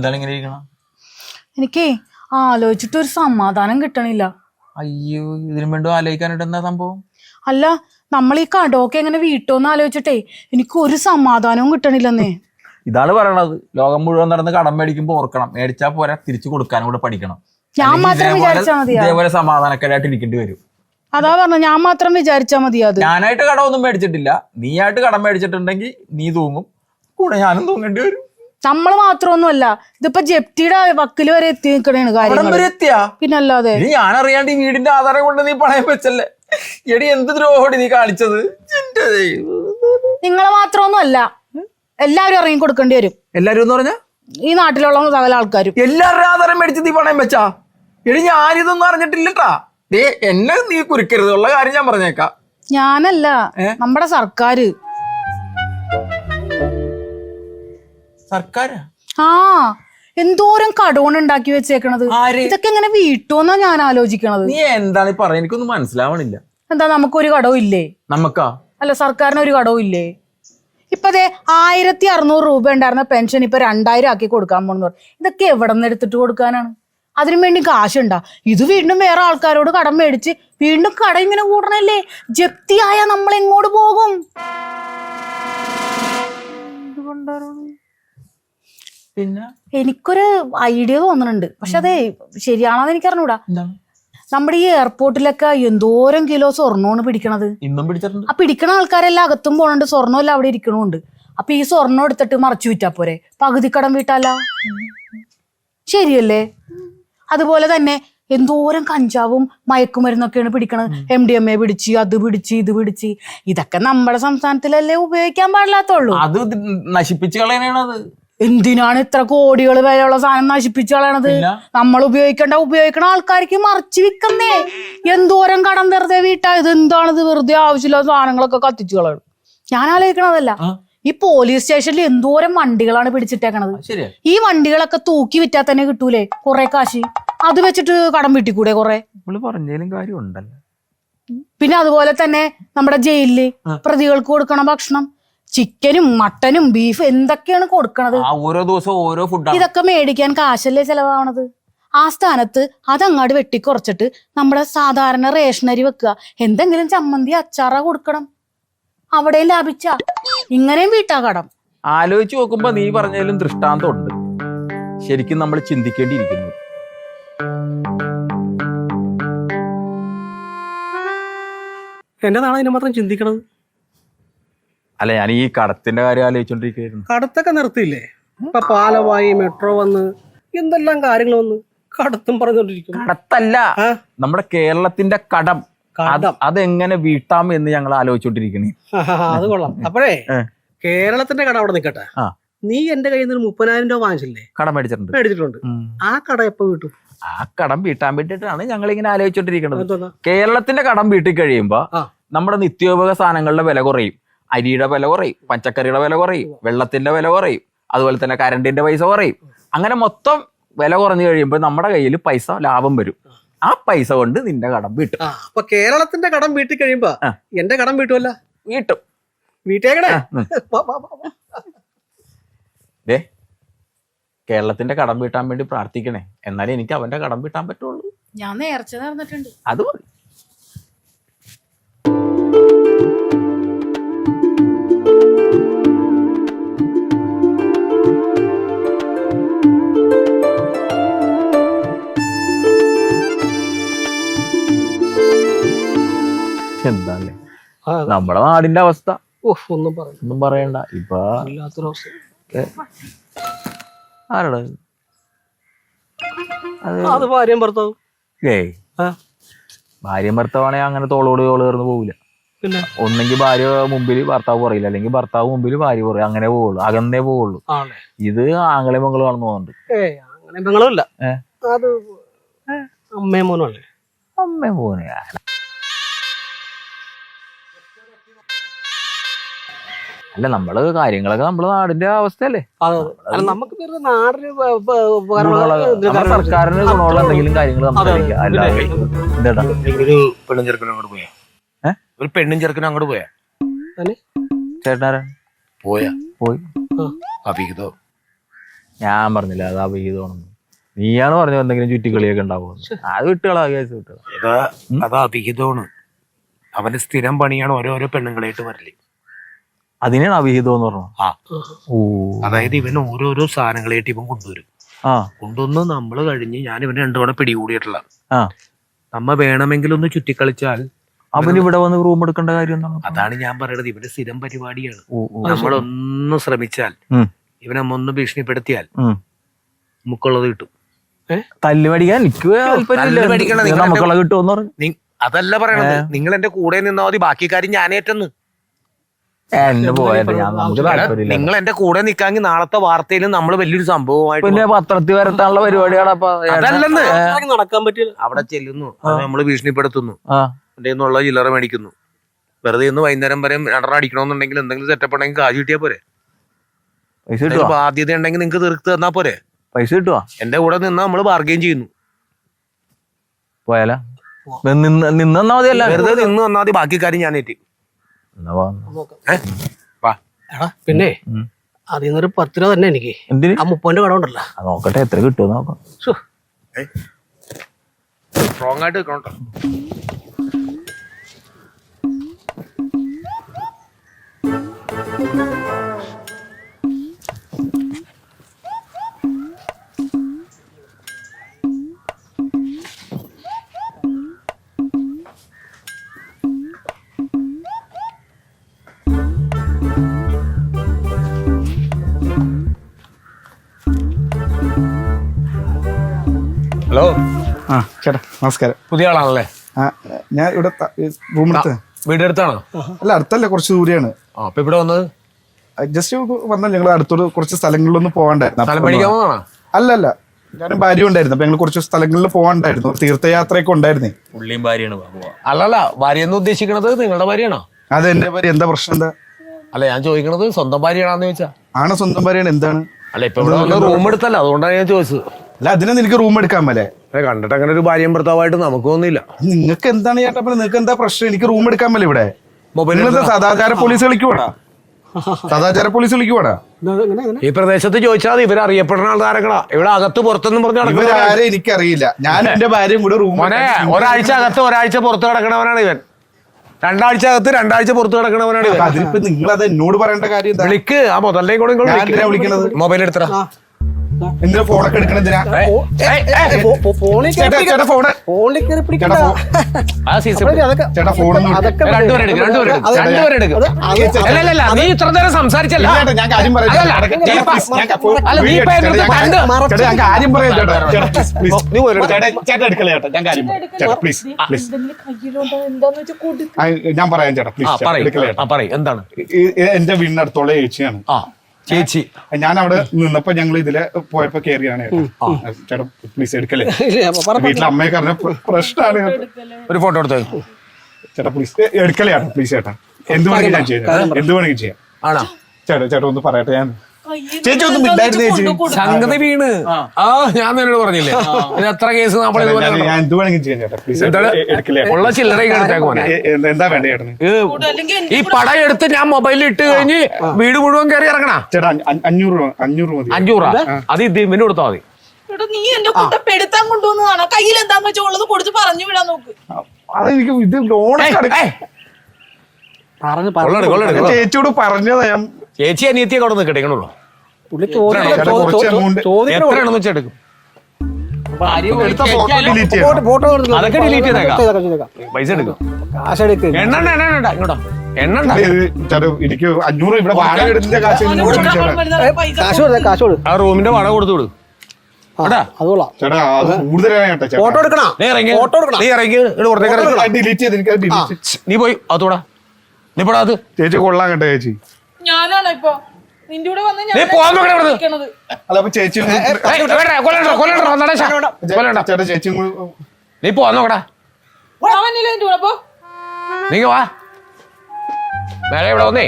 എന്താണ് ഇങ്ങനെ ഇരിക്കണം? എനിക്കേ ആലോചിച്ചിട്ട് ഒരു സമാധാനം കിട്ടണില്ല. അയ്യോ ഇതിനു വേണ്ടി ആലോചിക്കാനായിട്ട് എന്താ സംഭവം? അല്ല നമ്മൾ ഈ കടമൊക്കെ എങ്ങനെ വീട്ടോന്ന് ആലോചിച്ചിട്ടേ എനിക്ക് ഒരു സമാധാനവും കിട്ടണില്ലെന്നേ. ഇതാണ് പറയണത്. ലോകം മുഴുവൻ നടന്ന് കടം മേടിക്കുമ്പോ ഓർക്കണം. മേടിച്ചാ പോരാ തിരിച്ചു കൊടുക്കാനും കൂടെ പഠിക്കണം. ഞാൻ മാത്രം ഇതേപോലെ- വിചാരിച്ചാ മതി ഇതേപോലെ സമാധാനക്കാരായിട്ട് ഇരിക്കേണ്ടി വരും. അതാ പറഞ്ഞ ഞാൻ മാത്രം വിചാരിച്ചാ മതി അത്? ഞാനായിട്ട് കടമൊന്നും മേടിച്ചിട്ടില്ല. നീയായിട്ട് കടം മേടിച്ചിട്ടുണ്ടെങ്കിൽ നീ തൂങ്ങും. കൂടെ ഞാനും തൂങ്ങേണ്ടി വരും. നമ്മൾ മാത്രമൊന്നുമല്ല ഇതിപ്പോ ജപ്തിയുടെ വക്കിൽ വരെ എത്തി നിൽക്കണേണ് കാര്യം പിന്നല്ലാതെ ഞാൻ അറിയാണ്ട് ഈ വീടിന്റെ ആധാരം കൊണ്ട് നീ പണയം വെച്ചല്ലേ? എടി എന്ത് ദ്രോഹോടി നീ കാണിച്ചത്. നിങ്ങളെ മാത്രമൊന്നുമല്ല എല്ലാവരും ഇറങ്ങി കൊടുക്കേണ്ടി വരും. എല്ലാരും എന്ന് പറഞ്ഞ? ഈ നാട്ടിലുള്ള സകല ആൾക്കാരും. എല്ലാവരുടെ ആധാരം മേടിച്ച് നീ പണയം വെച്ചാ? എടി ഞാനിതൊന്നും അറിഞ്ഞിട്ടില്ലട്ടാ. ദേ എന്നെ നീ കുരുക്കരുത് ഉള്ള കാര്യം ഞാൻ പറഞ്ഞേക്കാം. ഞാനല്ല നമ്മുടെ സർക്കാര്. സർക്കാരാ? ആ എന്തോരം കടോൺ ഉണ്ടാക്കി വെച്ചേക്കണത്. ഇതൊക്കെ എങ്ങനെ വീട്ടോന്നാ ഞാൻ ആലോചിക്കണത്. നീ എന്താണ് പറയുന്നത് എനിക്കൊന്നും മനസ്സിലാവണില്ല. എന്താ നമുക്കൊരു കടവും ഇല്ലേ? നമുക്കാ അല്ല സർക്കാരിന് ഒരു കടവും ഇല്ലേ? ഇപ്പൊ ദേ ആയിരത്തി അറുന്നൂറ് രൂപ ഉണ്ടായിരുന്ന പെൻഷൻ ഇപ്പൊ രണ്ടായിരം ആക്കി കൊടുക്കാൻ പോണെന്ന് പറഞ്ഞു. ഇതൊക്കെ എവിടെ നിന്ന് എടുത്തിട്ട് കൊടുക്കാനാണ്? അതിനു വേണ്ടി കാശുണ്ടാ? ഇത് വീണ്ടും വേറെ ആൾക്കാരോട് കടം മേടിച്ച് വീണ്ടും കട ഇങ്ങനെ കൂടണല്ലേ? ജപ്തിയായ നമ്മൾ എങ്ങോട്ട് പിന്നെ? എനിക്കൊരു ഐഡിയ തോന്നുന്നുണ്ട് പക്ഷെ അതെ ശരിയാണോന്ന് എനിക്ക് അറിഞ്ഞൂടാ നമ്മുടെ ഈ എയർപോർട്ടിലൊക്കെ എന്തോരം കിലോ സ്വർണമാണ് പിടിക്കണത്. ഇന്നും പിടിച്ചിട്ടുണ്ട്. ആ പിടിക്കണ ആൾക്കാരെല്ലാം അകത്തും പോണുണ്ട്. സ്വർണമല്ല അവിടെ ഇരിക്കണുണ്ട് അപ്പൊ ഈ സ്വർണം എടുത്തിട്ട് മറച്ചു വിറ്റാ പോരെ? പകുതി കടം വീട്ടാല? ശരിയല്ലേ? അതുപോലെ തന്നെ എന്തോരം കഞ്ചാവും മയക്കുമരുന്നൊക്കെയാണ് പിടിക്കണത്. എം ഡി എം എ പിടിച്ച് അത് പിടിച്ച് ഇത് പിടിച്ച്. ഇതൊക്കെ നമ്മുടെ സംസ്ഥാനത്തിലല്ലേ ഉപയോഗിക്കാൻ പാടില്ലാത്തുള്ളൂ. അത് നശിപ്പിച്ചു നശിപ്പിച്ച് കളയാനാണത് എന്തിനാണ് ഇത്ര കോടികൾ വിലയുള്ള സാധനം നശിപ്പിച്ചു കളയണത്? നമ്മൾ ഉപയോഗിക്കേണ്ട ഉപയോഗിക്കണ ആൾക്കാർക്ക് മറിച്ച് വിൽക്കുന്നേ എന്തോരം കടം വെറുതെ വീട്ടാ ഇത് എന്താണിത്? വെറുതെ ആവശ്യമില്ലാത്ത സാധനങ്ങളൊക്കെ കത്തിച്ചു കളയണം. ഞാൻ ആലോചിക്കണതല്ല. ഈ പോലീസ് സ്റ്റേഷനിൽ എന്തോരം വണ്ടികളാണ് പിടിച്ചിട്ടേക്കണത്? ഈ വണ്ടികളൊക്കെ തൂക്കി വിറ്റാ തന്നെ കിട്ടൂലേ? കുറെ കാശ്. അത് വെച്ചിട്ട് കടം വീട്ടിക്കൂടെ കുറെ? പറഞ്ഞാലും കാര്യമുണ്ടല്ലോ. കാര്യം പിന്നെ അതുപോലെ തന്നെ നമ്മുടെ ജയിലിൽ. പ്രതികൾക്ക് കൊടുക്കണ ഭക്ഷണം. ചിക്കനും മട്ടനും ബീഫ് എന്തൊക്കെയാണ് കൊടുക്കണത്? ആ ഓരോ ദിവസവും ഓരോ ഫുഡ് ഇതൊക്കെ മേടിക്കാൻ കാശല്ലേ ചെലവാണത് ആ സ്ഥാനത്ത് അതങ്ങാട് വെട്ടിക്കുറച്ചിട്ട് നമ്മുടെ സാധാരണ റേഷനരി വെക്കുക. എന്തെങ്കിലും ചമ്മന്തി അച്ചാറ കൊടുക്കണം. അവിടെയും ലാഭിച്ച. ഇങ്ങനെയും വീട്ടാ കടം. ആലോചിച്ച് നോക്കുമ്പോ നീ പറഞ്ഞതിലും ദൃഷ്ടാന്തമുണ്ട്. ശരിക്കും നമ്മൾ ചിന്തിക്കേണ്ടിയിരിക്കുന്നു. എന്നതാണ് ഇതിനെ മാത്രം ചിന്തിക്കണത്? അല്ല ഞാൻ ഈ കടത്തിന്റെ കാര്യം ആലോചിച്ചോണ്ടിരിക്കുന്നു കടത്തൊക്കെ നിർത്തിയില്ലേ? ഇപ്പൊ പാലമായി മെട്രോ വന്ന് എന്തെല്ലാം കാര്യങ്ങൾ വന്ന് കടത്തും പറഞ്ഞോണ്ടിരിക്കും. കടത്തല്ല നമ്മുടെ കേരളത്തിന്റെ കടം. കടം. അതെങ്ങനെ വീട്ടാം എന്ന് ഞങ്ങൾ ആലോചിച്ചോണ്ടിരിക്കണേ. അത് കൊള്ളാം. അപ്പോഴേ കേരളത്തിന്റെ കട അവിടെ നിൽക്കട്ടെ. നീ എന്റെ കയ്യിൽ നിന്ന് മുപ്പതിനായിരം രൂപ വാങ്ങിച്ചില്ലേ? കടം മേടിച്ചിട്ടുണ്ട്. മേടിച്ചിട്ടുണ്ട്. ആ കട എപ്പോ വീട്ടു? ആ കടം വീട്ടാൻ വേണ്ടിട്ടാണ് ഞങ്ങൾ ഇങ്ങനെ ആലോചിച്ചോണ്ടിരിക്കുന്നത് കേരളത്തിന്റെ കടം വീട്ടിൽ കഴിയുമ്പോ നമ്മുടെ നിത്യോപയോഗ സാധനങ്ങളുടെ വില കുറയും. അരിയുടെ വില കുറയും പച്ചക്കറിയുടെ വില കുറയും വെള്ളത്തിന്റെ വില കുറയും അതുപോലെ തന്നെ കരണ്ടിന്റെ പൈസ കുറയും. അങ്ങനെ മൊത്തം വില കുറഞ്ഞു കഴിയുമ്പോൾ നമ്മുടെ കയ്യിൽ പൈസ ലാഭം വരും. ആ പൈസ കൊണ്ട് നിന്റെ കടം വീട്ടും. അപ്പൊ കേരളത്തിന്റെ കടം വീട്ടിൽ കഴിയുമ്പോ എന്റെ കടം വീട്ടുമല്ല വീട്ടും. വീട്ടേക്കണേ ദേ കേരളത്തിന്റെ കടം വീട്ടാൻ വേണ്ടി പ്രാർത്ഥിക്കണേ. എന്നാലേ എനിക്ക് അവന്റെ കടം വീട്ടാൻ പറ്റുള്ളൂ. ഞാൻ നേർച്ച നടന്നിട്ടുണ്ട്. അത് മതി. നമ്മുടെ നാടിന്റെ അവസ്ഥ. ഒന്നും ഒന്നും പറയണ്ട. ഇപ്പൊ ആരാടാ? അത് ഭാര്യയും ഭർത്താവും. ഏയ് ഭർത്താവാണെങ്കിൽ അങ്ങനെ തോളോട് തോൾ കയറുന്നു പോവില്ല പിന്നെ? ഒന്നെങ്കിൽ ഭാര്യ മുമ്പിൽ ഭർത്താവ് പറയില്ല. അല്ലെങ്കിൽ ഭർത്താവ് മുമ്പിൽ ഭാര്യ പറയും. അങ്ങനെ പോവുള്ളൂ. അകന്നേ പോവുള്ളൂ. ഇത് ആങ്ങളെ ആണെന്ന് തോന്നുന്നുണ്ട്. അമ്മയും മോനും അല്ലേ അമ്മ പോനെ അല്ല നമ്മൾ കാര്യങ്ങളൊക്കെ നമ്മൾ നാടിന്റെ അവസ്ഥയല്ലേ. നമുക്ക് നാടിന് സർക്കാരിന് ഗുണമുള്ള എന്തെങ്കിലും കാര്യങ്ങൾ ഒരു പെണ്ണും ചെറുക്കനും അങ്ങോട്ട് പോയാ? ഒരു പെണ്ണും ചെറുക്കനും അങ്ങോട്ട് പോയാ? ചേട്ടനാരാ? പോയാ? പോയി. അഭിഹിതോ? ഞാൻ പറഞ്ഞില്ല അത് അഭിഹിതമാണെന്ന്. നീയാണ് പറഞ്ഞു എന്തെങ്കിലും ചുറ്റിക്കളിയൊക്കെ ഉണ്ടാവും അത് വിട്ടുകളാ കേസ് വിട്ടുകളാ അതാ അത് അഭിഹിതമാണ്. അവന് സ്ഥിരം പണിയാണ് ഓരോരോ പെണ്ണുങ്ങളായിട്ട് വരൽ. അതിനാണ് അവിഹിതം എന്ന് പറഞ്ഞു ആ. ഓ. അതായത് ഇവൻ ഓരോരോ സാധനങ്ങളായിട്ട് ഇവൻ കൊണ്ടുവരും. ആ. കൊണ്ടുവന്ന് നമ്മൾ കഴിഞ്ഞ് ഞാൻ ഇവന് രണ്ടു തവണ പിടികൂടിയിട്ടുള്ള. ആ. നമ്മ വേണമെങ്കിൽ ഒന്ന് ചുറ്റിക്കളിച്ചാൽ അവൻ ഇവിടെ വന്ന് റൂം എടുക്കേണ്ട കാര്യം എന്താണ്? അതാണ് ഞാൻ പറയുന്നത് ഇവന്റെ സ്ഥിരം പരിപാടിയാണ്. നമ്മളൊന്ന് ശ്രമിച്ചാൽ ഇവനെ ഒന്ന് ഭീഷണിപ്പെടുത്തിയാൽ. നമുക്കുള്ളത് കിട്ടും. തല്ല് എനിക്ക് അതല്ല പറയണത്. നിങ്ങൾ എന്റെ കൂടെ നിന്നാ മതി. ബാക്കി കാര്യം ഞാനേറ്റെന്ന്. എന്നെ പോയത് ഞാൻ നമുക്ക് താല്പര്യമില്ല നിങ്ങൾ എന്റെ കൂടെ നിക്കാമെങ്കിൽ നാളത്തെ വാർത്തയിൽ നമ്മൾ വലിയൊരു സംഭവമായിട്ട് പിന്നെ പത്രത്തിൽ വരത്താനുള്ള പരിപാടിയാണ് അപ്പൊ അതല്ലെന്ന്. നടക്കാൻ പറ്റില്ല. അവിടെ ചെല്ലുന്നു. നമ്മൾ ഭീഷണിപ്പെടുത്തുന്നു. എന്നുള്ള ചില്ലറ മേടിക്കുന്നു. വെറുതെ ഇന്ന് വൈകുന്നേരം വരെ രണ്ടെണ്ണം അടിക്കണമെന്നുണ്ടെങ്കിൽ എന്തെങ്കിലും സെറ്റപ്പ് ഉണ്ടെങ്കിൽ കാശ് കിട്ടിയാ പോരെ? പൈസ ബാധ്യത ഉണ്ടെങ്കിൽ നിങ്ങൾക്ക് തീർത്ത് തന്നാ പോരെ? പൈസ കിട്ടുവാ? എന്റെ കൂടെ നിന്നാ നമ്മൾ ബാർഗെയിൻ ചെയ്യുന്നു. പോയാലോ? നിന്ന് നിന്നാ മതിയല്ല. വെറുതെ നിന്ന് തന്നാ മതി. ബാക്കി കാര്യം ഞാൻ എന്നാ വാ. ഏ? വാ എടാ പിന്നെ. അതിൽ നിന്നൊരു പത്ത് രൂപ തന്നെ എനിക്ക്. എന്തിന്? ആ മുപ്പതിന്റെ കട ഉണ്ടല്ലോ. ആ, നോക്കട്ടെ എത്ര കിട്ടും നോക്കാം. സ്ട്രോങ് ആയിട്ട് ഹലോ. ആ ചേട്ടാ നമസ്കാരം. പുതിയ ആളാണല്ലേ? ആ ഞാൻ ഇവിടെ റൂം എടുത്ത് വീട് അടുത്താണോ അല്ല അടുത്തല്ല കുറച്ച് ദൂരെയാണ്. അപ്പൊ ഇവിടെ വന്നത്? ജസ്റ്റ് വന്നാൽ ഞങ്ങൾ അടുത്തോട് കുറച്ച് സ്ഥലങ്ങളിലൊന്നും പോകണ്ടായിരുന്നു അല്ല അല്ല ഞാനും ഭാര്യ ഉണ്ടായിരുന്നു അപ്പൊ ഞങ്ങൾ കുറച്ച് സ്ഥലങ്ങളിൽ പോകാണ്ടായിരുന്നു തീർത്ഥയാത്രയൊക്കെ ഉണ്ടായിരുന്നേ. പുള്ളിയും ഭാര്യയാണ് അല്ലല്ല ഭാര്യ എന്ന് ഉദ്ദേശിക്കുന്നത് നിങ്ങളുടെ ഭാര്യയാണോ? അത് എന്റെ ഭാര്യ എന്താ പ്രശ്നം എന്താ? അല്ല ഞാൻ ചോദിക്കണത് സ്വന്തം ഭാര്യയാണെന്ന് ചോദിച്ചാ. ആണ് സ്വന്തം ഭാര്യയാണ് എന്താണ്? അല്ല ഇപ്പൊ ഇവിടെ റൂം എടുത്തല്ല അതുകൊണ്ടാണ് ഞാൻ ചോദിച്ചത്. അല്ല അതിനെ നിനക്ക് റൂം എടുക്കാൻ മേലെ? കണ്ടിട്ട് അങ്ങനെ ഒരു ഭാര്യയും ഭർത്താവായിട്ട് നമുക്ക് തോന്നിയില്ല. നിങ്ങൾക്ക് എന്താണ് ചേട്ടാ പറഞ്ഞത് നിങ്ങൾക്ക് എന്താ പ്രശ്നം? എനിക്ക് റൂം എടുക്കാൻ മേലെ ഇവിടെ. നിങ്ങളെന്താ സദാചാര പോലീസ് കളിക്കുവാടാ സദാചാര പോലീസ് ഇങ്ങനെ ഈ പ്രദേശത്ത് ചോദിച്ചാൽ ഇവർ അറിയപ്പെടുന്ന ആൾക്കാരങ്ങളാ. ഇവിടെ അകത്ത് പുറത്തെന്ന് പറഞ്ഞു. ഇവരാരെ എനിക്കറിയില്ല. ഞാൻ എന്റെ ഭാര്യയും കൂടെ റൂം മോനെ ഒരാഴ്ച അകത്ത് ഒരാഴ്ച പുറത്ത് കിടക്കണവനാണ് ഇവൻ. രണ്ടാഴ്ച അകത്ത് രണ്ടാഴ്ച പുറത്ത് കിടക്കണവനാണ് ഇവൻ. അതിനിപ്പോ നിങ്ങൾ അത് എന്നോട് പറയേണ്ട കാര്യം വിളിക്ക് ആ മുതലേ കൂടെ വിളിക്കണത്? മൊബൈൽ എടുത്തറ എന്തിനാ ഫോണൊക്കെ എടുക്കണെന്തിനാ ഫോ- ഫോ- ഫോണിൽ ചേട്ടാ കയറി ചേട്ടാ ഫോണ് ഫോണിൽ കയറി പിടിക്കണ്ട. ആ സീസൺ അതൊക്കെ ചേട്ടാ ഫോണൊന്നും അതൊക്കെ രണ്ടുപേരും എടുക്ക് രണ്ടുപേരും എടുക്ക്. അത് രണ്ടുപേരും എടുക്ക്. അത് അത് അല്ല അല്ല, അല്ല നീ ഇത്ര നേരം സംസാരിച്ചല്ല. ഞാൻ കാര്യം പറയാം. നീ ചേട്ടാ, ഞാൻ അല്ല, നീ ഇപ്പൊ എന്റെ ഞാൻ പണ്ട് കാര്യം- ചേട്ടാ, ഞാൻ കാര്യം പറയാം ചേട്ടാ ചേട്ടാ, please, please. നീ. ചേട്ടാ, എടുക്കല ചേട്ടാ ഞാൻ കാര്യം ചേട്ടാ പ്ലീസ് ഞാൻ പറയാം ചേട്ടാ പ്ലീസ് പറയ്. എന്താണ്? എന്റെ വീടിനടുത്തുള്ള ചേച്ചിയാണ് ആ. ചേച്ചി. ഞാൻ അവിടെ നിന്നപ്പോ ഞങ്ങൾ ഇതിലെ പോയപ്പോ കേറിയാണ് ചേട്ടാ പ്ലീസ് എടുക്കലേ ഇല്ല, അപ്പൊ പറ- വീട്ടിലെ അമ്മയെ കാരണം പ്രശ്നമാണ് ഒരു ഫോട്ടോ എടുത്തോ? ചേട്ടാ പ്ലീസ് എടുക്കലേ ചേട്ടാ? പ്ലീസ് ചേട്ടാ. എന്ത് വേണമെങ്കിലും ഞാൻ ചെയ്യാം എന്ത് വേണമെങ്കിലും ചെയ്യാം. ആണോ? ചേട്ടാ ചേട്ടാ ഒന്ന് പറയട്ടെ ഞാൻ ചേച്ചി ഒന്നും മിണ്ടായിരുന്നു ചേച്ചി സംഗതി വീണ്. ആ. ഞാൻ നിന്നോട് പറഞ്ഞില്ലേ? ഇത് എത്ര കേസ് ഇതുപോലെ ഞാൻ-. ഞാൻ എന്ത് വേണമെങ്കിലും ചെയ്യാം ചേട്ടാ. പ്ലീസ് എന്താണ്? എടുക്കലേ ഉള്ള ചില്ലറയൊക്കെ എടുത്തേക്ക് മോനെ. എ- എ- എന്താ വേണ്ട ചേട്ടന്? ഇത് ഈ പടം എടുത്ത് ഞാൻ മൊബൈലിൽ ഇട്ട് കഴിഞ്ഞ് വീട് മുഴുവൻ കയറി ഇറങ്ങണ? ചേട്ടാ അഞ്ഞ- അഞ്ഞ- അഞ്ഞൂറ് രൂപ അഞ്ഞൂറ് മതി. അഞ്ചൂറ അത് ഇത് ഇവന് കൊടുത്താൽ മതി. എടാ നീ എന്റെ കൂട്ട പെടുത്താൻ കൊണ്ടുവന്നതാണോ കയ്യിൽ എന്താന്ന് വെച്ചാൽ ഉള്ളത് കൊടുത്ത് പറഞ്ഞു വിടാൻ നോക്ക്. അതെനിക്ക് ഇത് ലോണൊക്കെ ഏയ്, പറഞ്ഞ് കൊള്ളട്, പറഞ്ഞു ഞാൻ കൊള്ളട്. ചേച്ചിയോട് പറഞ്ഞതാ ഞാൻ ചേച്ചി അനിയത്തിയൊക്കെ അവിടെ നിൽക്കട്ടെ കിടക്കണുള്ളൂ പുള്ളി ചോദിക്കണ ചേട്ടാ, കുറച്ച് amount- ചോദിക്കണ? എത്രയാണെന്ന് വെച്ചാൽ എടുക്കും? എടുത്ത ഫോട്ടോ ഡിലീറ്റ് ചെയ്യണം. ഫോട്ടോ എടുത്ത്? അതൊക്കെ delete ചെയ്തേക്കാം. ചെയ്തേക്കാം, ചെയ്തേക്കാം. പൈസ എടുക്കും. കാശ് എടുക്ക് എണ്ണ എണ്ണ എണ്ണ ഇങ്ങോട്ടോ എണ്ണ ഉണ്ടാ. ഇത് ചേട്ടാ എനിക്ക് അഞ്ഞൂറ് ഇവിടെ വാടക എടുത്തിന്റെ കാശ് ഇങ്ങ് ഇവിടെ കൊടുക്ക് ചേട്ടാ കൊണ്ടുവരുന്ന പൈസ കാശ് കൊടുത്തേ കാശ് കൊടു ആ റൂമിന്റെ വാടക കൊടുത്തു വിടും. എടാ. അത് കൊള്ളാം. ചേട്ടാ അത് കൂടുതലാണ് ചേട്ടാ. ഫോട്ടോ എടുക്കണ? നീ ഇറങ്ങി. ഫോട്ടോ എടുക്കണം? നീ ഇറങ്ങി. ഇങ്ങട് പുറത്തേക്ക് ഇറങ്ങി. ഡിലീറ്റ് ചെയ്ത് എനിക്ക് ഡിലീറ്റ് നീ പോയി അതോടാ നീ പോടാ അത്. ചേച്ചി കൊള്ളാൻ കേട്ടോ ചേച്ചി. ഞാനാണ് ഇപ്പൊ? നിന്റെ കൂടെ വന്ന് നീ പോകാൻ നോക്കണേ ഇവിടുന്ന്. നിൽക്കണത് അല്ല അപ്പൊ ചേച്ചി ഏയ്, വേണ്ട, കൊല്ലണ്ട, കൊല്ലണ്ട, നടേശ. കൊല്ലണ്ട. ചേട്ടാ ചേച്ചി നീ നോക്കടാ അവനില്ല എന്റെ കൂടെ പോ. നീ വാ. വേറെ ഇവിടെ വന്നേ.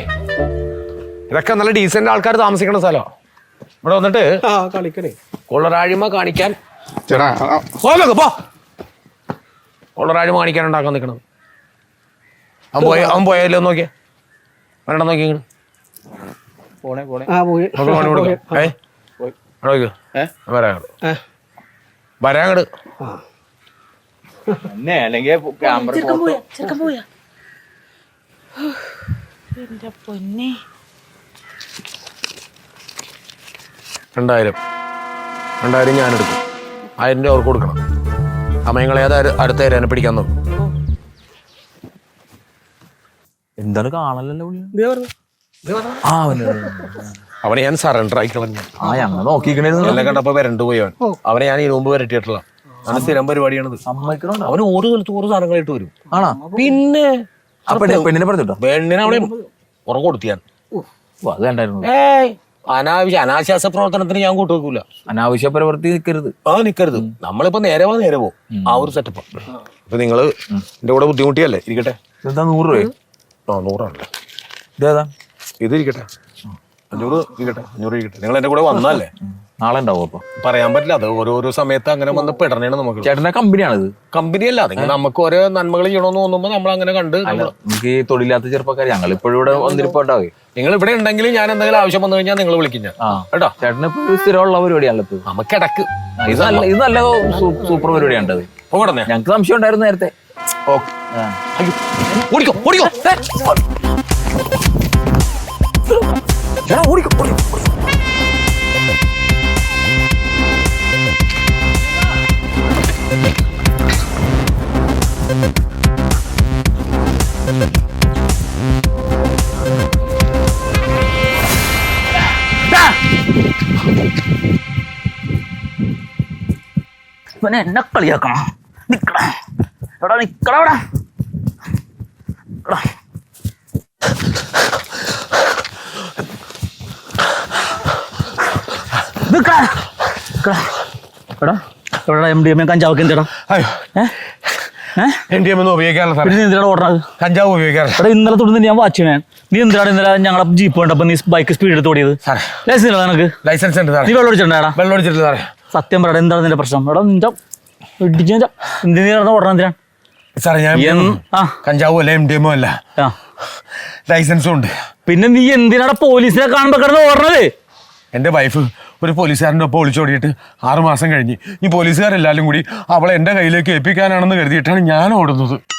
ഇതൊക്കെ നല്ല ഡീസന്റ് ആൾക്കാർ താമസിക്കുന്ന സ്ഥലോ. ഇവിടെ വന്നിട്ട് ആ കളിക്കണേ. കൊള്ളരാഴിമ കാണിക്കാൻ ചേട്ടാ ആ, പോ. കൊള്ളരാഴിമ കാണിക്കാൻ ഉണ്ടാക്കാൻ നിൽക്കണം അവൻ പോയ അവൻ പോയാലോ നോക്കിയേ. വേണ്ട നോക്കി ഇങ്ങട്. ആ പണി. വരാങ്ങട്. വരാങ്ങട് അല്ലെങ്കിൽ ക്യാമറ ചെറുക്കൻ പോയാ ചെറുക്കൻ പോയാ. എന്റെ പൊന്നെ. രണ്ടായിരം. രണ്ടായിരം ഞാൻ എടുക്കും ആയിരം രൂപ അവർക്ക് കൊടുക്കണം. അമ്മയങ്ങളെ അത് അടുത്ത തരാനെ പിടിക്കാൻ നോക്കും. എന്താണ് കാണലല്ലോ ആ അവന് അവനെ ഞാൻ സറണ്ടർ ആയി കളഞ്ഞു. ആ ഞങ്ങൾ നോക്കിക്കണേന്ന് എല്ലാം കണ്ടപ്പോ വരണ്ടു പോയി അവൻ. അവനെ ഞാൻ ഇതിനു മുമ്പ് വരട്ടിയിട്ടുള്ള അവന് സ്ഥിരം പരിപാടിയാണത്. അവന് ഓരോ സ്ഥലത്ത് ഓരോ സാധനങ്ങൾ ഇട്ട് വരും. ആണോ? പിന്നെ പെണ്ണിനെ പറഞ്ഞിട്ടോ? പെണ്ണിനെ അവിടെ ഉറ കൊടുത്തു ഞാൻ. അത് കണ്ടായിരുന്നു. ഏയ് അനാവശ്യ അനാശ്വാസ പ്രവർത്തനത്തിന് ഞാൻ കൂട്ടുവെക്കൂല. അനാവശ്യ പ്രവർത്തി നിൽക്കരുത് ആ നിക്കരുത്. നമ്മളിപ്പോ നേരെ വാ നേരെ പോ. ആ ഒരു സെറ്റപ്പ് ഇപ്പൊ നിങ്ങൾ എന്റെ കൂടെ ബുദ്ധിമുട്ടിയല്ലേ? ഇരിക്കട്ടെ. എന്താ നൂറ് രൂപ ആ നൂറാണല്ലേ. ഇതേതാ? ഇത് ഇരിക്കട്ടെ അഞ്ഞൂറ് ഇരിക്കട്ടെ അഞ്ഞൂറ് ഇരിക്കട്ടെ. നിങ്ങൾ എന്റെ കൂടെ വന്നല്ലേ നാളെ ഉണ്ടാവും അപ്പൊ. പറയാൻ പറ്റില്ല. അത് ഓരോരോ സമയത്ത് അങ്ങനെ വന്ന് പെടണേണ് നമുക്ക്. ചേട്ടന്റെ കമ്പനിയാണിത്. കമ്പനി അല്ല നിങ്ങൾ നമുക്ക് ഓരോ നന്മകൾ ചെയ്യണമെന്ന് തോന്നുമ്പോ നമ്മൾ അങ്ങനെ കണ്ട് നമുക്ക് ഈ തൊഴിലില്ലാത്ത ചെറുപ്പക്കാർ ഞങ്ങൾ ഇപ്പോഴും ഇവിടെ വന്നിരിപ്പുണ്ടാവേ നിങ്ങൾ ഇവിടെ ഉണ്ടെങ്കിൽ ഞാൻ എന്തെങ്കിലും ആവശ്യം വന്നു കഴിഞ്ഞാൽ നിങ്ങൾ വിളിക്കും ഞാൻ. കേട്ടോ? ചേട്ടന് സ്ഥിരമുള്ള പരിപാടിയാണല്ലോ നമുക്ക് ഇടയ്ക്ക് ഇത് നല്ല ഇത് നല്ല സൂപ്പർ പരിപാടിയാണ് പോകണേ ഞങ്ങൾക്ക് സംശയം ഉണ്ടായിരുന്നു നേരത്തെ. ഓക്കെ ഓടിക്കോ അയ്യോ ഓടിക്കോ ഓടിക്കോ ഏ, ചേട്ടാ ഓടിക്കോ ഓടിക്കോ ഓടിക്കോ. ഇവനെ എന്നെ കളിയാക്കണം നിക്കട എവിടെ നിക്കട അവിടെ എടാ. നിക്കടാ. നിക്കടാ. എടാ എവിടെ എം ഡി എം എ കഞ്ചാവൊക്കെ എന്തിടാ അയ്യോ. എൻ ഡി എം ഒന്നും ഉപയോഗിക്കാറില്ല സാറേ. പിന്നെ നീ എന്തിനാണ് ഓടണത്? കഞ്ചാവ് ഉപയോഗിക്കാറില്ല. എടാ ഇന്നലെ തൊട്ട് ഞാൻ വാച്ച് ചെയ്യണേ. നീ എന്തിനാണ് ഇന്നലെ ഞങ്ങളെ ജീപ്പ് കണ്ടപ്പോ നീ ബൈക്ക് സ്പീഡ് എടുത്ത് ഓടിയത്? ലൈസൻസ് ഇല്ല നിനക്ക്. ലൈസൻസ് ഉണ്ട് നീ വെള്ളം അടിച്ചിട്ടുണ്ടാടാ വെള്ളം അടിച്ചിട്ടില്ല സാറേ. സത്യം പറയടാ എന്താണ് നിന്റെ പ്രശ്നം? എടാ നിന്റെ ഇടിച്ചു എന്തിനാ കിടന്ന് ഓടണം എന്തിനാണ് സാറേ ഞാൻ കഞ്ചാവും അല്ല എം ഡി എമ്മോ അല്ല? ലൈസൻസും ഉണ്ട്. പിന്നെ നീ എന്തിനാണ് പോലീസിനെ കാണുമ്പോ കിടന്ന് ഓടണത്? എന്റെ വൈഫ് ഒരു പോലീസുകാരന്റെ ഒപ്പം ഒളിച്ചോടിയിട്ട് ആറുമാസം കഴിഞ്ഞ്. ഈ പോലീസുകാരെല്ലാവരും കൂടി അവളെ എന്റെ കയ്യിലേക്ക് ഏൽപ്പിക്കാനാണെന്ന് കരുതിയിട്ടാണ് ഞാൻ ഓടുന്നത്.